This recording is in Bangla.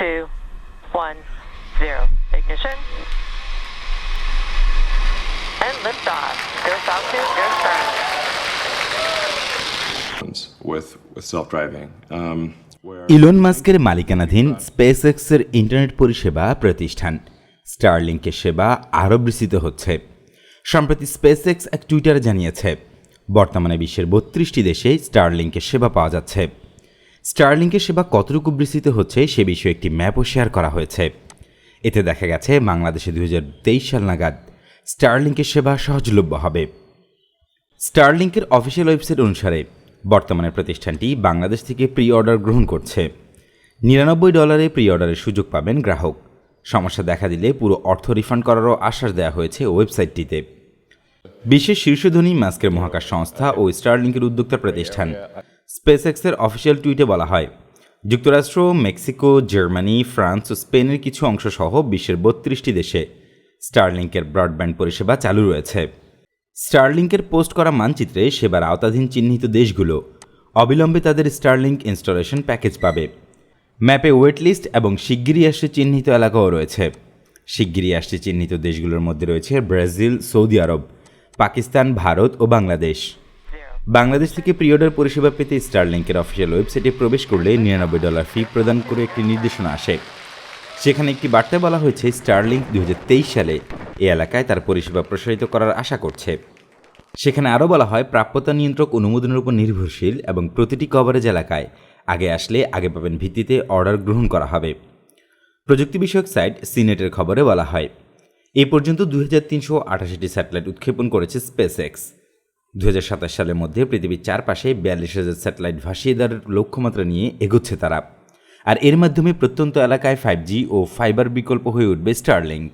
two, one, zero. Ignition. And liftoff. With with self-driving. Um, where Elon মাস্কের মালিকানাধীন স্পেস এক্সের ইন্টারনেট পরিষেবা প্রতিষ্ঠান স্টারলিংকের সেবা আরও বিস্তৃত হচ্ছে সম্প্রতি স্পেস এক্স এক টুইটারে জানিয়েছে বর্তমানে বিশ্বের বত্রিশটি দেশে স্টারলিংকের সেবা পাওয়া যাচ্ছে স্টারলিংকের সেবা কতটুকু বিস্তৃত হচ্ছে সে বিষয়ে একটি ম্যাপও শেয়ার করা হয়েছে। এতে দেখা গেছে, বাংলাদেশে দুই হাজার তেইশ সাল নাগাদ স্টারলিংকের সেবা সহজলভ্য হবে। স্টারলিংকের অফিসিয়াল ওয়েবসাইট অনুসারে বর্তমানে প্রতিষ্ঠানটি বাংলাদেশ থেকে প্রি অর্ডার গ্রহণ করছে। নিরানব্বই ডলারে প্রি অর্ডারের সুযোগ পাবেন গ্রাহক। সমস্যা দেখা দিলে পুরো অর্থ রিফান্ড করারও আশ্বাস দেওয়া হয়েছে ওয়েবসাইটটিতে। বিশ্বের শীর্ষধনী মাস্কের মহাকাশ সংস্থা ও স্টারলিংকের উদ্যোক্তা প্রতিষ্ঠান। স্পেসএক্সের অফিসিয়াল টুইটে বলা হয়, যুক্তরাষ্ট্র, মেক্সিকো, জার্মানি, ফ্রান্স ও স্পেনের কিছু অংশ সহ বিশ্বের বত্রিশটি দেশে স্টারলিংকের ব্রডব্যান্ড পরিষেবা চালু রয়েছে। স্টারলিংকের পোস্ট করা মানচিত্রে সেবার আওতাধীন চিহ্নিত দেশগুলো অবিলম্বে তাদের স্টারলিংক ইনস্টলেশন প্যাকেজ পাবে। ম্যাপে ওয়েটলিস্ট এবং শিগগিরই আসছে চিহ্নিত এলাকাও রয়েছে। শিগগিরই আসছে চিহ্নিত দেশগুলোর মধ্যে রয়েছে ব্রাজিল, সৌদি আরব, পাকিস্তান, ভারত ও বাংলাদেশ। বাংলাদেশ থেকে প্রিয়ডার পরিষেবা পেতে স্টারলিংকের অফিসিয়াল ওয়েবসাইটে প্রবেশ করলে নিরানব্বই ডলার ফি প্রদান করে একটি নির্দেশনা আসে। সেখানে একটি বার্তায় বলা হয়েছে, স্টারলিংক দু হাজার তেইশ সালে এই এলাকায় তার পরিষেবা প্রসারিত করার আশা করছে। সেখানে আরও বলা হয়, প্রাপ্যতা নিয়ন্ত্রক অনুমোদনের উপর নির্ভরশীল এবং প্রতিটি কভারেজ এলাকায় আগে আসলে আগে পাবেন ভিত্তিতে অর্ডার গ্রহণ করা হবে। প্রযুক্তি বিষয়ক সাইট সিনেটের খবরে বলা হয়, এ পর্যন্ত দুই হাজার তিনশো আঠাশিটি স্যাটেলাইট উৎক্ষেপণ করেছে স্পেস এক্স দু হাজার সাতাশ সালের মধ্যে পৃথিবীর চারপাশে বিয়াল্লিশ হাজার স্যাটেলাইট ভাসিয়ে দেওয়ার লক্ষ্যমাত্রা নিয়ে এগোচ্ছে তারা। আর এর মাধ্যমে প্রত্যন্ত এলাকায় ফাইভ জি ও ফাইবার বিকল্প হয়ে উঠবে স্টারলিংক